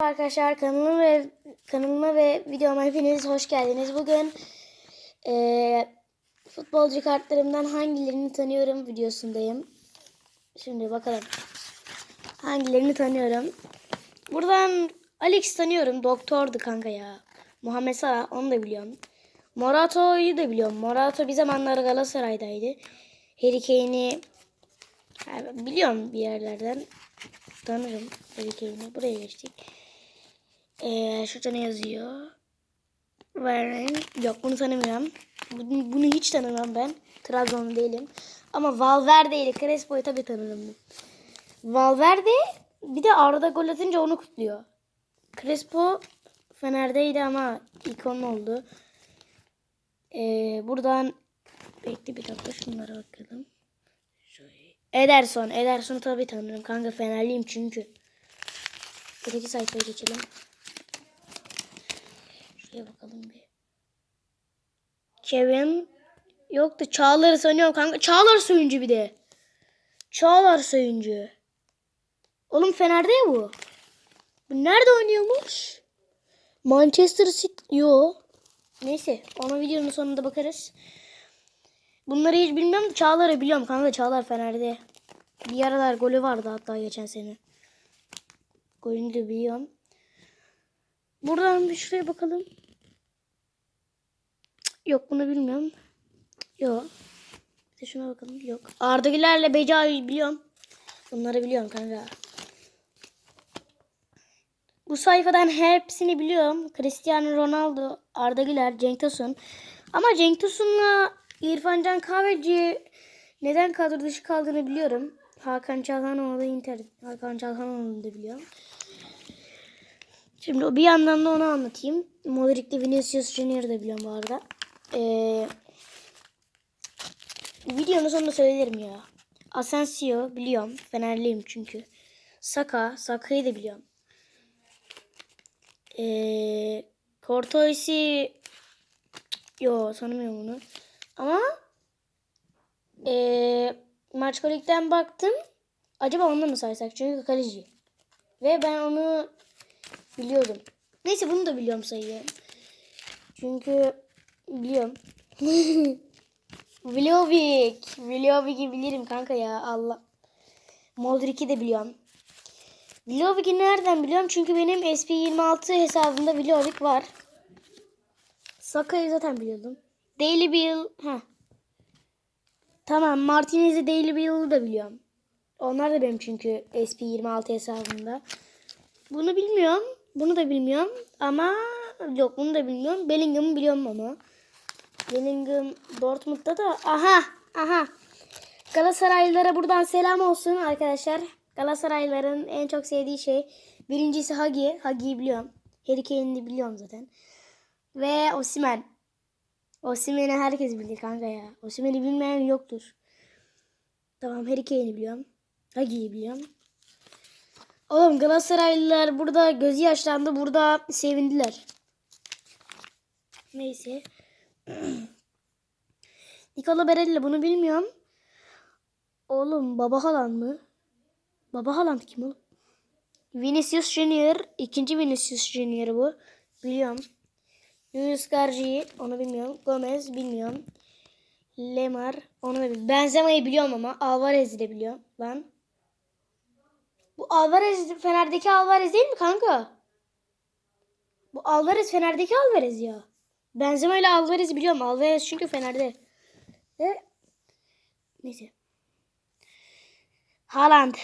Arkadaşlar kanalıma ve kanalıma ve videoma hepiniz hoş geldiniz. Bugün eee, futbolcu kartlarımdan hangilerini tanıyorum videosundayım. Şimdi bakalım. Hangilerini tanıyorum. Buradan Alex tanıyorum. Doktordu kanka ya. Muhammed Salah onu da biliyorum. Morato'yu da biliyorum. Morato bir zamanlar Galatasaray'daydı. Harry Kane'i biliyorum bir yerlerden. Tanırım Harry Kane'i. Buraya geçtik. Ee, şurada ne yazıyor? Warren. Yok bunu tanımıyorum. Bunu, bunu hiç tanımam ben. Trabzonlu değilim. Ama Valverde ile Crespo'yu tabii tanırım. Valverde bir de Arda gol atınca onu kutluyor. Crespo Fener'deydi ama ikon oldu. Ee, buradan bekle bir dakika şunlara bakalım. Ederson. Ederson'u tabii tanırım. Kanka Fenerliyim çünkü. Öteki sayfaya geçelim. Şuraya bakalım bir. Kevin yoktu. Çağlar'ı sanıyorum kanka. Çağlar Söyüncü bir de. Çağlar Söyüncü. Oğlum Fener'de ya bu. Bu nerede oynuyormuş? Manchester City. Yo. Neyse. Ona videonun sonunda bakarız. Bunları hiç bilmiyorum. Çağlar'ı biliyorum kanka. Çağlar Fener'de. Bir aralar golü vardı hatta geçen sene. Golünü de biliyorum. Buradan bir şuraya bakalım. Yok bunu bilmiyorum. Yok. Bir de şuna bakalım. Yok. Arda Güler'le Beca'yı biliyorum. Bunları biliyorum kanka. Bu sayfadan hepsini biliyorum. Cristiano Ronaldo, Arda Güler, Cenk Tosun. Ama Cenk Tosun'la İrfan Can Kahveci neden kadro dışı kaldığını biliyorum. Hakan Çalhanoğlu da Inter. Hakan Çalhanoğlu'nu da biliyorum. Şimdi bir yandan da onu anlatayım. Modric'le Vinicius Junior'ı da biliyorum bu arada. Ee, videonun sonunda söylerim ya. Asensio biliyorum. Fenerliyim çünkü. Saka. Saka'yı da biliyorum. Ee, Courtois'i Yo tanımıyorum onu. Ama ee, maç kolikten baktım. Acaba onu mı saysak? Çünkü kaleci. Ve ben onu biliyordum. Neyse bunu da biliyorum sayıyorum. Çünkü biliyorum. Vlahovic. Vlahovic'i bilirim kanka ya Allah. Modric'i de biliyorum. Vlahovic'i nereden biliyorum? Çünkü benim SP26 hesabımda Vlahovic var. Saka'yı zaten biliyordum. Daily Bill. Heh. Tamam Martinez'i Daily Bill'ı da biliyorum. Onlar da benim çünkü SP26 hesabımda. Bunu bilmiyorum. Bunu da bilmiyorum. Ama yok bunu da bilmiyorum. Bellingham'ı biliyorum ama. Bellingham Dortmund'da da aha aha. Galatasaraylılara buradan selam olsun arkadaşlar. Galatasaraylıların en çok sevdiği şey birincisi Hagi. Hagi'yi biliyorum. Harry Kane'i biliyorum zaten. Ve Osimhen. Osimhen'i herkes bilir kanka ya. Osimhen'i bilmeyen yoktur. Tamam Harry Kane'i biliyorum. Hagi'yi biliyorum. Oğlum Galatasaraylılar burada gözü yaşlandı. Burada sevindiler. Neyse. Nikola Berelli bunu bilmiyorum. Oğlum Baba Haaland mı? Baba Haaland kim oğlum? Vinicius Junior. ikinci Vinicius Junior bu. Biliyorum. Luis Garci onu bilmiyorum. Gomez bilmiyorum. Lemar onu da bilmiyorum. Benzema'yı biliyorum ama Alvarez'i de biliyorum. Lan. Bu Alvarez Fener'deki Alvarez değil mi kanka? Bu Alvarez Fener'deki Alvarez ya. Benzema ile Alvarez'i biliyorum. Alvarez çünkü Fener'de. Ve neyse. Haaland.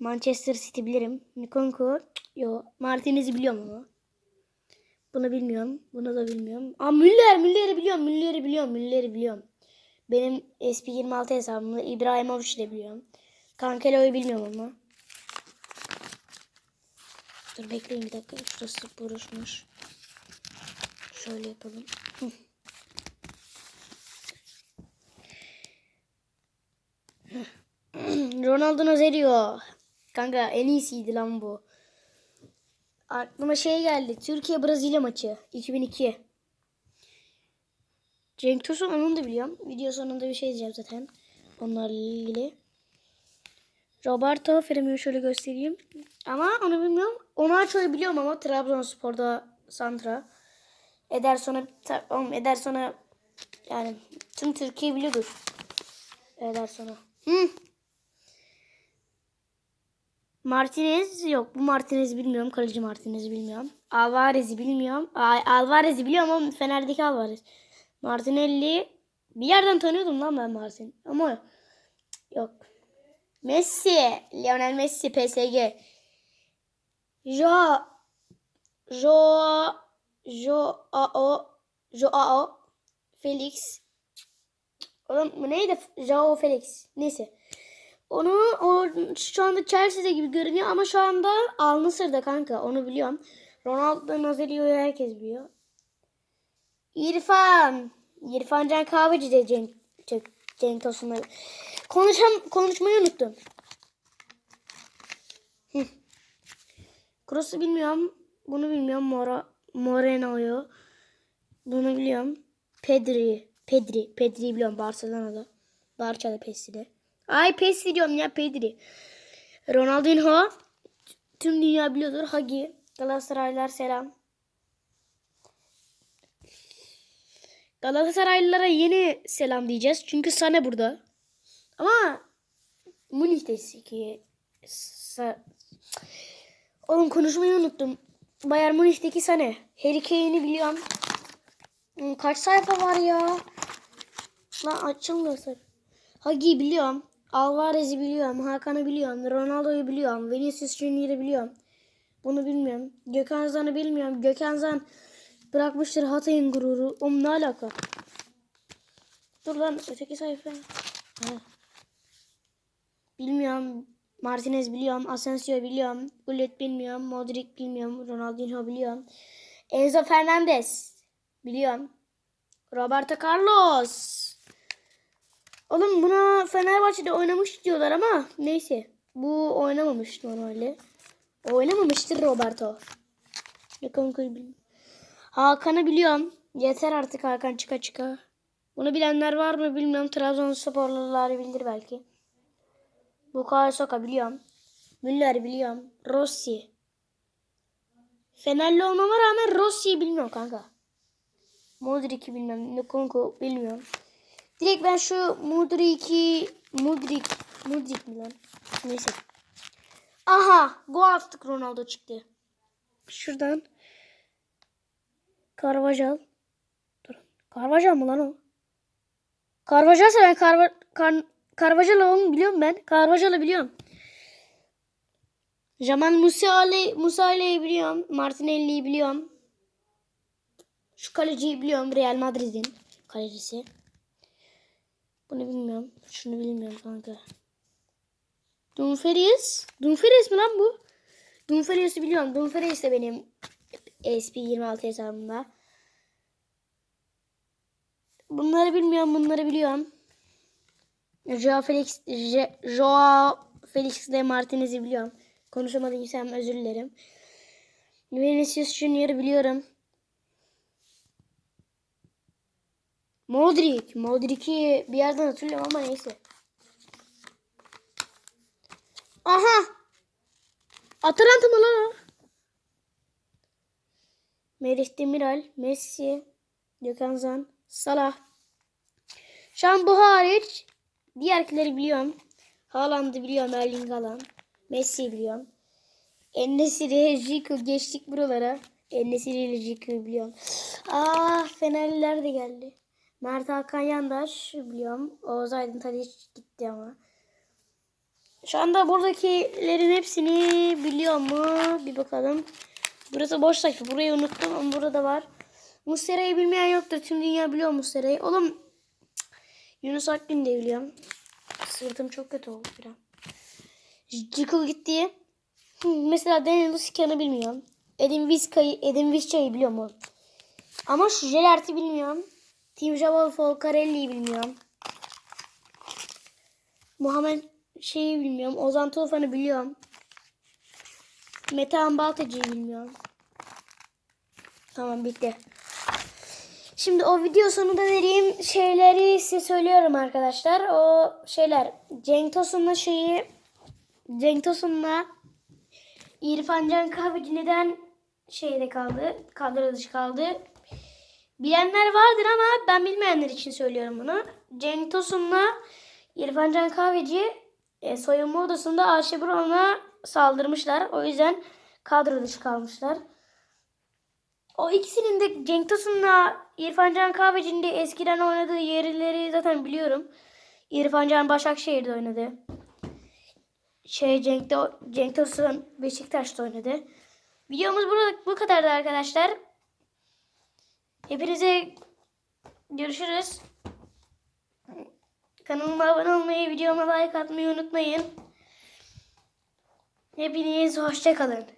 Manchester City bilirim. Nkunku. Yo. Martinez'i biliyorum ama. Bunu bilmiyorum. Bunu da bilmiyorum. Aa Müller. Müller'i biliyorum. Müller'i biliyorum. Müller'i biliyorum. Benim SP26 hesabımda İbrahimovic'i de biliyorum. Cancelo'yu bilmiyorum ama. Dur bekleyin bir dakika. Şurası buruşmuş. Şöyle yapalım. Ronaldo Nazario. Kanka en iyisiydi lan bu. Aklıma şey geldi. Türkiye Brezilya maçı 2002. Cenk Tosun onu da biliyorum. Video sonunda bir şey diyeceğim zaten. Onlarla ilgili. Roberto Firmino şöyle göstereyim. Ama onu bilmiyorum. Onaço'yu biliyorum ama Trabzonspor'da Santra. Ederson'a ta- oğlum Ederson'a yani tüm Türkiye biliyordur. Ederson'a. Hı. Martinez yok. Bu Martinez'i bilmiyorum. Kaleci Martinez'i bilmiyorum. Alvarez'i bilmiyorum. Alvarez'i biliyorum ama Fener'deki Alvarez. Martinelli bir yerden tanıyordum lan ben Martin. Ama yok. Messi. Lionel Messi PSG. Jo Jo Jo O Joao Felix. Oğlum bu neydi? Joao Felix. Neyse. Onu o şu anda Chelsea'de gibi görünüyor ama şu anda Al Nassr'da kanka. Onu biliyorum. Ronaldo Nazario herkes biliyor. İrfan. İrfan Can Kahveci de Cenk, Cenk, Cenk Tosun'la. Konuşam, konuşmayı unuttum. Hı. Kroos'u bilmiyorum. Bunu bilmiyorum. Mora, Moreno'yu. Bunu biliyorum. Pedri. Pedri. Pedri'yi biliyorum Barcelona'da. Barça'da Pesi'de. Ay Pesi diyorum ya Pedri. Ronaldinho. Tüm dünya biliyordur. Hagi. Galatasaraylılar selam. Galatasaraylılara yeni selam diyeceğiz. Çünkü Sane burada. Ama Münih'tesi ki Sa- Oğlum konuşmayı unuttum. Bayern Münih'teki Sane. Harry Kane'i biliyorum. Hmm, Kaç sayfa var ya? Lan açılmıyor sayfa. Hagi biliyorum. Alvarez'i biliyorum. Hakan'ı biliyorum. Ronaldo'yu biliyorum. Vinicius Junior'ı biliyorum. Bunu bilmiyorum. Gökhan Zan'ı bilmiyorum. Gökhan Zan bırakmıştır Hatay'ın gururu. Oğlum ne alaka? Dur lan öteki sayfa. Bilmiyorum. Martinez biliyorum. Asensio biliyorum. Gullit bilmiyorum. Modric bilmiyorum. Ronaldinho biliyorum. Enzo Fernandez biliyorum. Roberto Carlos. Oğlum buna Fenerbahçe'de oynamış diyorlar ama neyse. Bu oynamamış normalde. Oynamamıştır Roberto. Hakan'ı biliyorum. Yeter artık Hakan çıka çıka. Bunu bilenler var mı bilmiyorum. Trabzonsporlular bilir belki. Bukayo Saka biliyorum. Müller biliyorum. Rossi. Fenerli olmama rağmen Rossi'yi bilmiyorum kanka. Modric'i bilmiyorum. Nkunku bilmiyorum. Direkt ben şu Mudrik'i Mudrik Mudrik mi lan? Neyse. Aha, gol attık Ronaldo çıktı. Şuradan Carvajal. Dur. Carvajal mı lan o? Carvajal'sa ben Carva Kar Carvajal'ı oğlum biliyorum ben. Carvajal'ı biliyorum. Jamal Musiala Musiala'yı biliyorum. Martinelli'yi biliyorum. Şu kaleciyi biliyorum. Real Madrid'in kalecisi. Bunu bilmiyorum. Şunu bilmiyorum kanka. Dumfries. Dumfries mi lan bu? Dumfries'i biliyorum. Dumfries de benim SP26 hesabımda. Bunları bilmiyorum. Bunları biliyorum. Joao Felix, Joao Felix de Martinez'i biliyorum. Konuşamadıysam özür dilerim. Vinicius Junior'ı biliyorum. Modric. Modric'i bir yerden hatırlıyorum ama neyse. Aha. Atalanta mı lan o? Demiral, Messi, Gökhan Zan, Salah. Şu an bu hariç diğerkileri biliyorum. Haaland'ı biliyorum, Erling Haaland. Messi'yi biliyorum. Enesiri, Jiku geçtik buralara. Enesiri ile Jiku'yu biliyorum. Ah Fenerliler de geldi. Mert Hakan Yandaş biliyorum. Oğuz Aydın Tadiç gitti ama. Şu anda buradakilerin hepsini biliyor mu? Bir bakalım. Burası boş sayfa. Burayı unuttum ama burada var. Muslera'yı bilmeyen yoktur. Tüm dünya biliyor Muslera'yı. Oğlum Yunus Akgün de biliyorum. Sırtım çok kötü oldu bir an. Cikul gitti. Mesela Daniel Lusican'ı bilmiyorum. Edin Vizca'yı, Edin Vizca'yı biliyorum oğlum. Ama şu Jelert'i bilmiyorum. Tim Jabal Folcarelli'yi bilmiyorum. Muhammed şeyi bilmiyorum. Ozan Tufan'ı biliyorum. Metehan Baltacı'yı bilmiyorum. Tamam bitti. Şimdi o video sonunda dediğim şeyleri size söylüyorum arkadaşlar. O şeyler Cenk Tosun'la şeyi Cenk Tosun'la İrfan Can Kahveci neden şeyde kaldı? Kadro dışı kaldı. Bilenler vardır ama ben bilmeyenler için söylüyorum bunu. Cenk Tosun'la İrfan Can Kahveci e, soyunma odasında Ayşe Brown'a saldırmışlar. O yüzden kadro dışı kalmışlar. O ikisinin de Cenk Tosun'la İrfan Can Kahveci'nin de eskiden oynadığı yerleri zaten biliyorum. İrfan Can Başakşehir'de oynadı. Şey Cenk, de, Cenk Tosun Beşiktaş'ta oynadı. Videomuz burada bu kadardı arkadaşlar. Hepinize görüşürüz. Kanalıma abone olmayı, videoma like atmayı unutmayın. Hepiniz hoşçakalın.